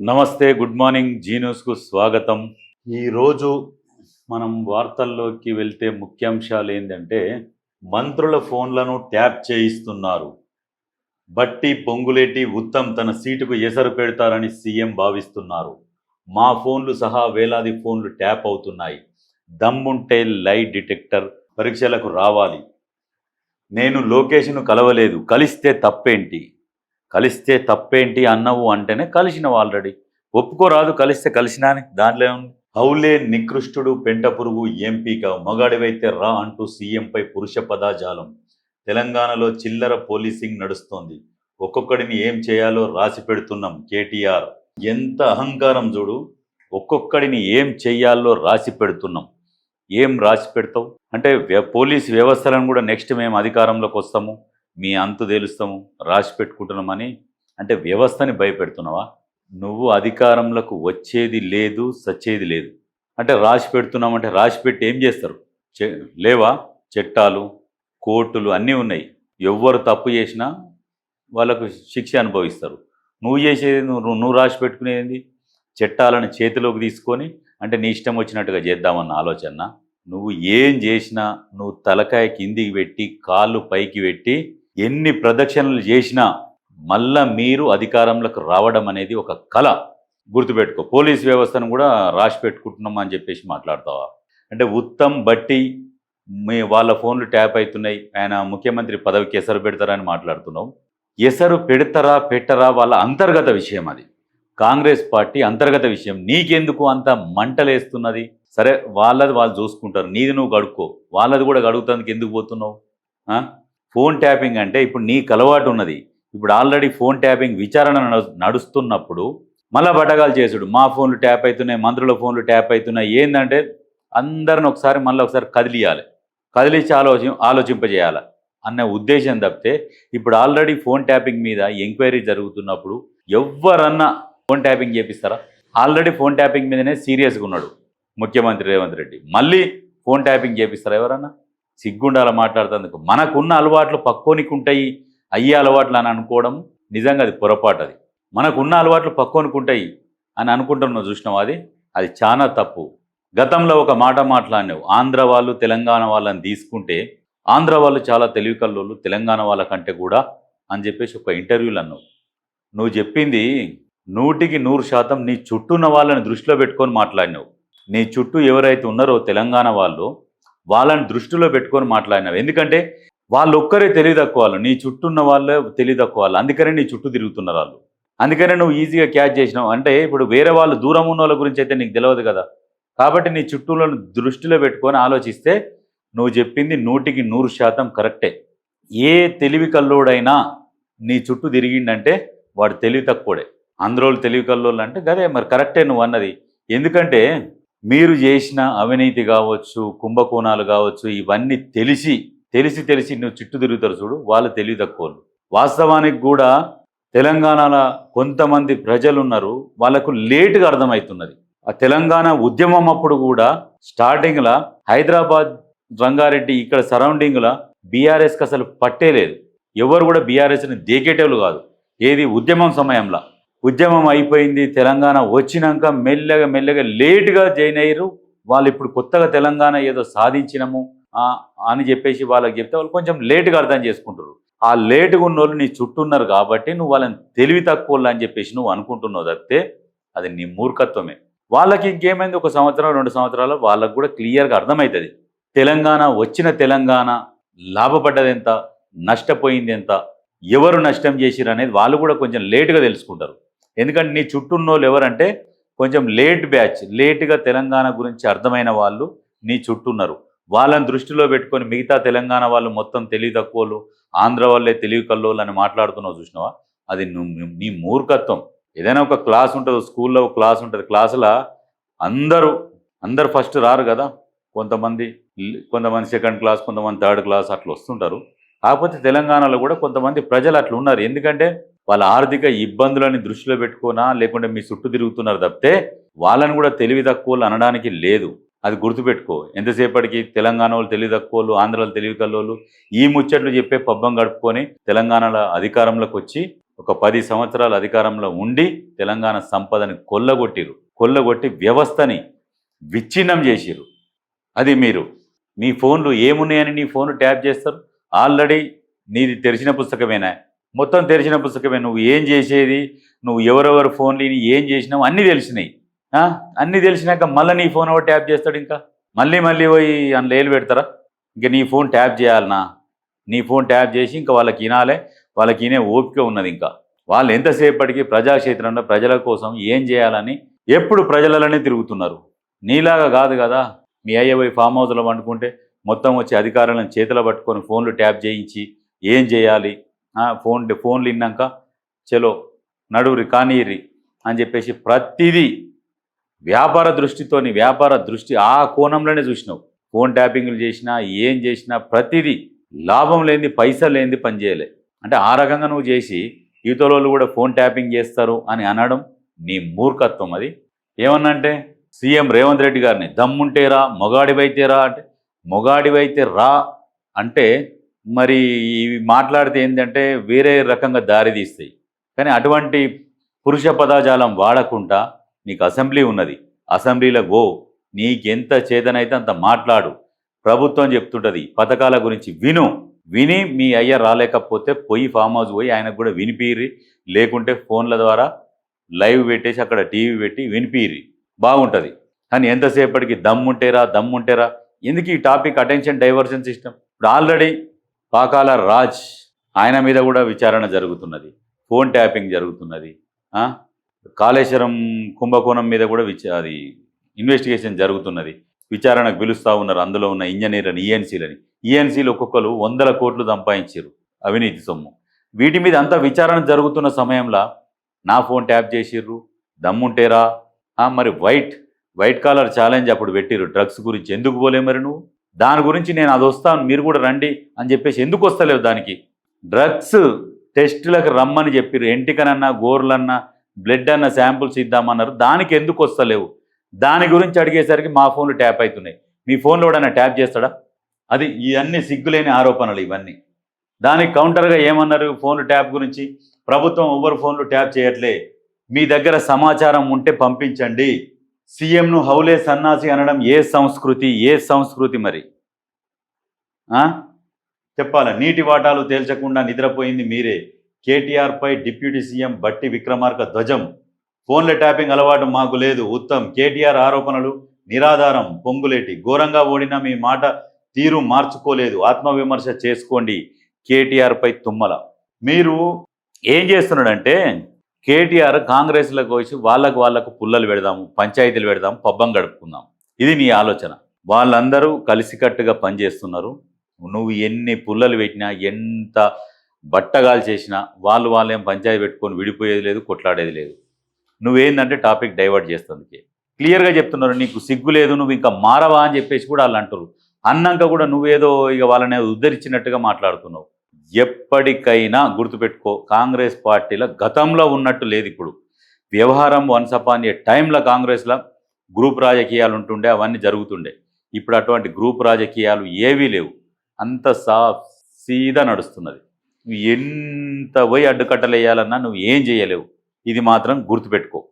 నమస్తే good morning G న్యూస్కు స్వాగతం. ఈరోజు మనం వార్తల్లోకి వెళ్తే ముఖ్యాంశాలు ఏంటంటే మంత్రుల ఫోన్లను ట్యాప్ చేయిస్తున్నారు. బట్టి పొంగులేటి ఉత్తమ్ తన సీటుకు ఎసరు పెడతారని సీఎం భావిస్తున్నారు. మా ఫోన్లు సహా వేలాది ఫోన్లు ట్యాప్ అవుతున్నాయి. దమ్ముంటే లై డిటెక్టర్ పరీక్షలకు రావాలి. నేను లోకేష్ను కలవలేదు. కలిస్తే తప్పేంటి? కలిస్తే తప్పేంటి అన్నవు అంటేనే కలిసినవు ఆల్రెడీ ఒప్పుకోరాదు కలిస్తే కలిసినా అని దాంట్లో ఏముంది? హౌలే నికృష్టుడు పెంట పురుగు ఎంపీక మగాడివైతే రా అంటూ సీఎంపై పురుష పదాజాలం. తెలంగాణలో చిల్లర పోలీసింగ్ నడుస్తోంది. ఒక్కొక్కడిని ఏం చేయాలో రాసి పెడుతున్నాం కేటీఆర్. ఎంత అహంకారం చూడు! ఒక్కొక్కడిని ఏం చేయాలో రాసి పెడుతున్నాం. ఏం రాసి పెడతావు? అంటే పోలీస్ వ్యవస్థలను కూడా నెక్స్ట్ మేము అధికారంలోకి వస్తాము. మీ అంతు తేలుస్తాము రాసి పెట్టుకుంటున్నామని. అంటే వ్యవస్థని భయపెడుతున్నావా? నువ్వు అధికారంలోకి వచ్చేది లేదు సచ్చేది లేదు. అంటే రాసి పెడుతున్నామంటే రాసి పెట్టి ఏం చేస్తారు? చె- లేవా? చట్టాలు కోర్టులు అన్నీ ఉన్నాయి. ఎవ్వరు తప్పు చేసినా వాళ్ళకు శిక్ష అనుభవిస్తారు. నువ్వు చేసేది నువ్వు నువ్వు రాసి పెట్టుకునేది చట్టాలను చేతిలోకి తీసుకొని అంటే నీ ఇష్టం వచ్చినట్టుగా చేద్దామన్న ఆలోచన. నువ్వు ఏం చేసినా నువ్వు తలకాయ కిందికి పెట్టి కాళ్ళు పైకి పెట్టి ఎన్ని ప్రదక్షిణలు చేసినా మళ్ళా మీరు అధికారంలోకి రావడం అనేది ఒక కళ. గుర్తుపెట్టుకో పోలీస్ వ్యవస్థను కూడా రాసి పెట్టుకుంటున్నాం అని చెప్పేసి మాట్లాడతావా? అంటే ఉత్తమ్ బట్టి మీ వాళ్ళ ఫోన్లు ట్యాప్ అవుతున్నాయి ఆయన ముఖ్యమంత్రి పదవికి ఎసరు పెడతారని మాట్లాడుతున్నావు. ఎసరు పెడతారా పెట్టరా వాళ్ళ అంతర్గత విషయం అది. కాంగ్రెస్ పార్టీ అంతర్గత విషయం. నీకెందుకు అంత మంటలేస్తున్నది? సరే వాళ్ళది వాళ్ళు చూసుకుంటారు. నీది నువ్వు గడుక్కో వాళ్ళది కూడా గడుగుతానికి ఎందుకు పోతున్నావు? ఫోన్ ట్యాపింగ్ అంటే ఇప్పుడు నీకు అలవాటు ఉన్నది. ఇప్పుడు ఆల్రెడీ ఫోన్ ట్యాపింగ్ విచారణ నడు- నడుస్తున్నప్పుడు మళ్ళా బటగాలు చేసుడు. మా ఫోన్లు ట్యాప్ అవుతున్నాయి మంత్రుల ఫోన్లు ట్యాప్ అవుతున్నాయి ఏంటంటే అందరిని ఒకసారి మళ్ళీ ఒకసారి కదిలియాలి. కదిలించి ఆలోచి ఆలోచింపజేయాలి అన్న ఉద్దేశం తప్పితే ఇప్పుడు ఆల్రెడీ ఫోన్ ట్యాపింగ్ మీద ఎంక్వైరీ జరుగుతున్నప్పుడు ఎవరన్నా ఫోన్ ట్యాపింగ్ చేపిస్తారా? ఆల్రెడీ ఫోన్ ట్యాపింగ్ మీదనే సీరియస్గా ఉన్నాడు ముఖ్యమంత్రి రేవంత్ రెడ్డి. మళ్ళీ ఫోన్ ట్యాపింగ్ చేపిస్తారా ఎవరన్నా? సిగ్గుండాల మాట్లాడుతుందుకు మనకున్న అలవాట్లు పక్కోనికి ఉంటాయి అయ్యే అలవాట్లు అని అనుకోవడం నిజంగా అది పొరపాటు అది. మనకున్న అలవాట్లు పక్కోనికి ఉంటాయి అని అనుకుంటున్నావు చూసినావు అది? అది చాలా తప్పు. గతంలో ఒక మాట మాట్లాడినావు ఆంధ్ర వాళ్ళు తెలంగాణ వాళ్ళని తీసుకుంటే ఆంధ్ర వాళ్ళు చాలా తెలివి కల్లోళ్ళు తెలంగాణ వాళ్ళ కంటే కూడా అని చెప్పేసి ఒక ఇంటర్వ్యూలు అన్నావు. నువ్వు చెప్పింది నూటికి నూరు శాతం నీ చుట్టూ ఉన్న వాళ్ళని దృష్టిలో పెట్టుకొని మాట్లాడినావు. నీ చుట్టూ ఎవరైతే ఉన్నారో తెలంగాణ వాళ్ళు వాళ్ళని దృష్టిలో పెట్టుకొని మాట్లాడినావు ఎందుకంటే వాళ్ళు ఒక్కరే తెలియదక్కువాళ్ళు వాళ్ళు. నీ చుట్టూ ఉన్న వాళ్ళే తెలియదక్కువాళ్ళు వాళ్ళు. అందుకనే నీ చుట్టూ తిరుగుతున్నారు వాళ్ళు. అందుకనే నువ్వు ఈజీగా క్యాచ్ చేసినావు. అంటే ఇప్పుడు వేరే వాళ్ళు దూరం ఉన్న వాళ్ళ గురించి అయితే నీకు తెలియదు కదా. కాబట్టి నీ చుట్టూలను దృష్టిలో పెట్టుకొని ఆలోచిస్తే నువ్వు చెప్పింది నూటికి నూరు శాతం కరెక్టే. ఏ తెలివి కల్లోడైనా నీ చుట్టూ తిరిగిండంటే వాడు తెలివి తక్కువడే. ఆంధ్రోళ్ళు తెలివి కల్లోళ్ళు అంటే గదే మరి కరెక్టే నువ్వు అన్నది. ఎందుకంటే మీరు చేసిన అవినీతి కావచ్చు కుంభకోణాలు కావచ్చు ఇవన్నీ తెలిసి తెలిసి తెలిసి నువ్వు చుట్టూ తిరుగుతారు చూడు వాళ్ళు తెలివి తక్కువలు వాస్తవానికి కూడా తెలంగాణలో కొంతమంది ప్రజలు ఉన్నారు వాళ్ళకు లేటుగా అర్థమవుతున్నది. ఆ తెలంగాణ ఉద్యమం అప్పుడు కూడా స్టార్టింగ్లో హైదరాబాద్ రంగారెడ్డి ఇక్కడ సరౌండింగ్లో బీఆర్ఎస్కి అసలు పట్టేలేదు ఎవరు కూడా బీఆర్ఎస్ని దేకేటోళ్ళు కాదు. ఏది ఉద్యమం సమయంలో. ఉద్యమం అయిపోయింది తెలంగాణ వచ్చినాక మెల్లగా మెల్లగా లేటుగా జాయిన్ అయ్యారు. వాళ్ళు ఇప్పుడు కొత్తగా తెలంగాణ ఏదో సాధించినము అని చెప్పేసి వాళ్ళకి చెప్తే వాళ్ళు కొంచెం లేటుగా అర్థం చేసుకుంటారు. ఆ లేటుగా ఉన్న వాళ్ళు నీ చుట్టూ ఉన్నారు కాబట్టి నువ్వు వాళ్ళని తెలివి తక్కువ అని చెప్పేసి నువ్వు అనుకుంటున్నావు తప్పితే అది నీ మూర్ఖత్వమే. వాళ్ళకి ఇంకేమైంది? ఒక సంవత్సరం రెండు సంవత్సరాలు వాళ్ళకు కూడా క్లియర్గా అర్థమవుతుంది. తెలంగాణ వచ్చిన తెలంగాణ లాభపడ్డది ఎంత? నష్టపోయింది ఎంత? ఎవరు నష్టం చేసిరు అనేది వాళ్ళు కూడా కొంచెం లేటుగా తెలుసుకుంటారు. ఎందుకంటే నీ చుట్టూ ఉన్న వాళ్ళు ఎవరంటే కొంచెం లేట్ బ్యాచ్ లేట్గా తెలంగాణ గురించి అర్థమైన వాళ్ళు నీ చుట్టూ ఉన్నారు వాళ్ళని దృష్టిలో పెట్టుకొని మిగతా తెలంగాణ వాళ్ళు మొత్తం తెలివి తక్కువలు ఆంధ్ర వాళ్ళే తెలివి కల్లోళ్ళు అని మాట్లాడుతున్నావు చూసినావా? అది నీ మూర్ఖత్వం. ఏదైనా ఒక క్లాస్ ఉంటుంది స్కూల్లో ఒక క్లాస్ ఉంటుంది క్లాసులో అందరూ అందరు ఫస్ట్ రారు కదా. కొంతమంది కొంతమంది సెకండ్ క్లాస్ కొంతమంది థర్డ్ క్లాస్ అట్లా వస్తుంటారు. కాకపోతే తెలంగాణలో కూడా కొంతమంది ప్రజలు అట్లా ఉన్నారు. ఎందుకంటే వాళ్ళ ఆర్థిక ఇబ్బందులని దృష్టిలో పెట్టుకోనా లేకుంటే మీ చుట్టూ తిరుగుతున్నారు తప్పితే వాళ్ళని కూడా తెలివి తక్కువలు అనడానికి లేదు. అది గుర్తుపెట్టుకో. ఎంతసేపటికి తెలంగాణ వాళ్ళు తెలివి తక్కువలు ఆంధ్రాలో తెలివి కల్లోళ్ళు ఈ ముచ్చట్లు చెప్పే పబ్బం గడుపుకొని తెలంగాణలో అధికారంలోకి వచ్చి ఒక పది సంవత్సరాల అధికారంలో ఉండి తెలంగాణ సంపదని కొల్లగొట్టిరు. కొల్లగొట్టి వ్యవస్థని విచ్ఛిన్నం చేసిరు. అది మీరు. మీ ఫోన్లు ఏమున్నాయని నీ ఫోన్ ట్యాప్ చేస్తారు? ఆల్రెడీ నీది తెరిచిన పుస్తకమేనా? మొత్తం తెరిచిన పుస్తకమే. నువ్వు ఏం చేసేది? నువ్వు ఎవరెవరు ఫోన్లు ఏం చేసినావు? అన్నీ తెలిసినాయి. అన్నీ తెలిసినాక మళ్ళీ నీ ఫోన్ ఎవరు ట్యాప్ చేస్తాడు ఇంకా? మళ్ళీ మళ్ళీ పోయి అందులో ఏలు పెడతారా? ఇంకా నీ ఫోన్ ట్యాప్ చేయాలనా? నీ ఫోన్ ట్యాప్ చేసి ఇంకా వాళ్ళకి వినాలే. వాళ్ళకి వినే ఓపిక ఉన్నది ఇంకా. వాళ్ళు ఎంతసేపటికి ప్రజాక్షేత్రంలో ప్రజల కోసం ఏం చేయాలని ఎప్పుడు ప్రజలలోనే తిరుగుతున్నారు. నీలాగా కాదు కదా. మీ అయ్యవై ఫామ్ హౌస్లో వండుకుంటే మొత్తం వచ్చి అధికారులను చేతిలో పట్టుకొని ఫోన్లు ట్యాప్ చేయించి ఏం చేయాలి? ఫోన్ ఫోన్లు విన్నాక చలో నడువురి కానీరి అని చెప్పేసి ప్రతిదీ వ్యాపార దృష్టితోని వ్యాపార దృష్టి ఆ కోణంలోనే చూసినావు. ఫోన్ ట్యాపింగ్లు చేసినా ఏం చేసినా ప్రతిదీ లాభం లేనిది పైసలు లేనిది పనిచేయలే అంటే ఆ రకంగా నువ్వు చేసి ఈతలోళ్ళు కూడా ఫోన్ ట్యాపింగ్ చేస్తారు అని అనడం నీ మూర్ఖత్వం అది. ఏమన్నంటే సీఎం రేవంత్ రెడ్డి గారిని దమ్ముంటే రా మొగాడివైతే రా అంటే మొగాడివైతే రా అంటే మరి ఇవి మాట్లాడితే ఏంటంటే వేరే రకంగా దారి తీస్తాయి. కానీ అటువంటి పురుష పదాజాలం వాడకుండా నీకు అసెంబ్లీ ఉన్నది. అసెంబ్లీలో గో నీకెంత చేతనైతే అంత మాట్లాడు. ప్రభుత్వం చెప్తుంటది. పథకాల గురించి విను. విని మీ అయ్య రాలేకపోతే పోయి ఫామ్ హౌస్ పోయి ఆయనకు కూడా వినిపిరి లేకుంటే ఫోన్ల ద్వారా లైవ్ పెట్టేసి అక్కడ టీవీ పెట్టి వినిపిరి బాగుంటుంది. కానీ ఎంతసేపటికి దమ్ముంటేరా దమ్ముంటేరా? ఎందుకు ఈ టాపిక్ అటెన్షన్ డైవర్షన్ సిస్టమ్? ఇప్పుడు ఆల్రెడీ పాకాల రాజ్ ఆయన మీద కూడా విచారణ జరుగుతున్నది. ఫోన్ ట్యాపింగ్ జరుగుతున్నది. కాళేశ్వరం కుంభకోణం మీద కూడా విచ అది ఇన్వెస్టిగేషన్ జరుగుతున్నది. విచారణకు పిలుస్తూ ఉన్నారు. అందులో ఉన్న ఇంజనీర్లని ఈఎన్సీలని ఈఎన్సీలు ఒక్కొక్కరు వందల కోట్లు సంపాదించారు అవినీతి సొమ్ము. వీటి మీద అంతా విచారణ జరుగుతున్న సమయంలో నా ఫోన్ ట్యాప్ చేసిర్రు. దమ్ముంటేరా? మరి వైట్ వైట్ కాలర్ ఛాలెంజ్ అప్పుడు పెట్టిర్రు. డ్రగ్స్ గురించి ఎందుకు పోలే మరి నువ్వు? దాని గురించి నేను అది వస్తాను మీరు కూడా రండి అని చెప్పేసి ఎందుకు వస్తలేవు దానికి? డ్రగ్స్ టెస్టులకు రమ్మని చెప్పిర్రు. ఎంటికనన్నా గోర్లన్నా బ్లడ్ అన్న శాంపుల్స్ ఇద్దామన్నారు. దానికి ఎందుకు వస్తలేవు? దాని గురించి అడిగేసరికి మా ఫోన్లు ట్యాప్ అవుతున్నాయి. మీ ఫోన్లో కూడా ట్యాప్ చేస్తాడా? అది ఇవన్నీ సిగ్గులేని ఆరోపణలు ఇవన్నీ. దానికి కౌంటర్గా ఏమన్నారు ఫోన్లు ట్యాప్ గురించి? ప్రభుత్వం ఎవరు ఫోన్లు ట్యాప్ చేయట్లే. మీ దగ్గర సమాచారం ఉంటే పంపించండి. సీఎంను హౌలే సన్నాసి అనడం ఏ సంస్కృతి ఏ సంస్కృతి మరి? ఆ? చెప్పాల నీటి వాటాలు తేల్చకుండా నిద్రపోయింది మీరే. కేటీఆర్పై డిప్యూటీ సీఎం బట్టి విక్రమార్క ధ్వజం. ఫోన్ల ట్యాపింగ్ అలవాటు మాకు లేదు. ఉత్తమ్ కేటీఆర్ ఆరోపణలు నిరాధారం. పొంగులేటి ఘోరంగా ఓడిన మీ మాట తీరు మార్చుకోలేదు. ఆత్మవిమర్శ చేసుకోండి. కేటీఆర్పై తుమ్మల. మీరు ఏం చేస్తున్నాడంటే కేటీఆర్ కాంగ్రెస్లకు వచ్చి వాళ్ళకు వాళ్ళకు పుల్లలు పెడదాము పంచాయతీలు పెడదాము పబ్బం గడుపుకుందాం. ఇది నీ ఆలోచన. వాళ్ళందరూ కలిసికట్టుగా పనిచేస్తున్నారు. నువ్వు ఎన్ని పుల్లలు పెట్టినా ఎంత బట్టగాలు చేసినా వాళ్ళు వాళ్ళేం పంచాయతీ పెట్టుకొని విడిపోయేది లేదు కొట్లాడేది లేదు. నువ్వేందంటే టాపిక్ డైవర్ట్ చేస్తుందికే. క్లియర్గా చెప్తున్నారు నీకు సిగ్గు లేదు నువ్వు ఇంకా మారవా అని చెప్పేసి కూడా వాళ్ళు అంటారు అన్నాక కూడా నువ్వేదో ఇక వాళ్ళని ఉద్ధరించినట్టుగా మాట్లాడుతున్నావు. ఎప్పటికైనా గుర్తుపెట్టుకో కాంగ్రెస్ పార్టీలో గతంలో ఉన్నట్టు లేదు ఇప్పుడు. వ్యవహారం వన్స్ అపాన్ ఏ టైంలో కాంగ్రెస్లో గ్రూప్ రాజకీయాలు ఉంటుండే అవన్నీ జరుగుతుండే. ఇప్పుడు అటువంటి గ్రూప్ రాజకీయాలు ఏవీ లేవు. అంత సా సీదా నడుస్తున్నది. నువ్వు ఎంత పోయి అడ్డుకట్టలు వేయాలన్నా నువ్వు ఏం చేయలేవు. ఇది మాత్రం గుర్తుపెట్టుకో.